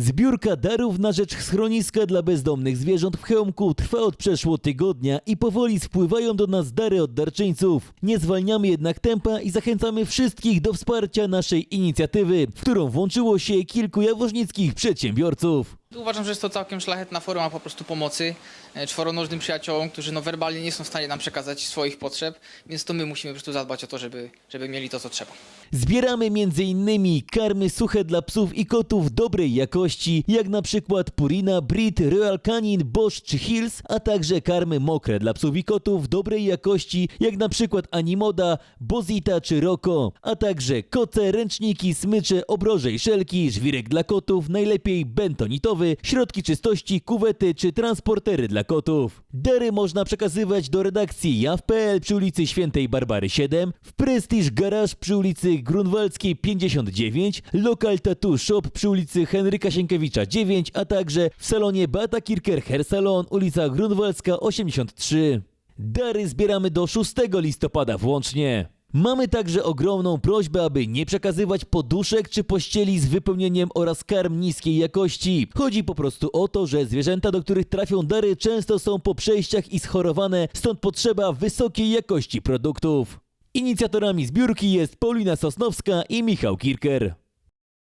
Zbiórka darów na rzecz schroniska dla bezdomnych zwierząt w Chełmku trwa od przeszło tygodnia i powoli spływają do nas dary od darczyńców. Nie zwalniamy jednak tempa i zachęcamy wszystkich do wsparcia naszej inicjatywy, w którą włączyło się kilku jaworznickich przedsiębiorców. Uważam, że jest to całkiem szlachetna forma po prostu pomocy e, czworonożnym przyjaciołom, którzy no werbalnie nie są w stanie nam przekazać swoich potrzeb, więc to my musimy po prostu zadbać o to, żeby, żeby mieli to, co trzeba. Zbieramy m.in. karmy suche dla psów i kotów dobrej jakości, jak na przykład Purina, Brit, Royal Canin, Bosch czy Hills, a także karmy mokre dla psów i kotów dobrej jakości, jak na przykład Animoda, Bozita czy Roko, a także koce, ręczniki, smycze, obroże i szelki, żwirek dla kotów, najlepiej bentonitowy, środki czystości, kuwety czy transportery dla kotów. Dary można przekazywać do redakcji jaw.pl przy ulicy Świętej Barbary 7, w Prestige Garage przy ulicy Grunwaldzkiej 59, Lokal Tattoo Shop przy ulicy Henryka Sienkiewicza 9, a także w salonie Beata Kirker Hair Salon, ulica Grunwaldzka 83. Dary zbieramy do 6 listopada włącznie. Mamy także ogromną prośbę, aby nie przekazywać poduszek czy pościeli z wypełnieniem oraz karm niskiej jakości. Chodzi po prostu o to, że zwierzęta, do których trafią dary, często są po przejściach i schorowane, stąd potrzeba wysokiej jakości produktów. Inicjatorami zbiórki jest Paulina Sosnowska i Michał Kirker.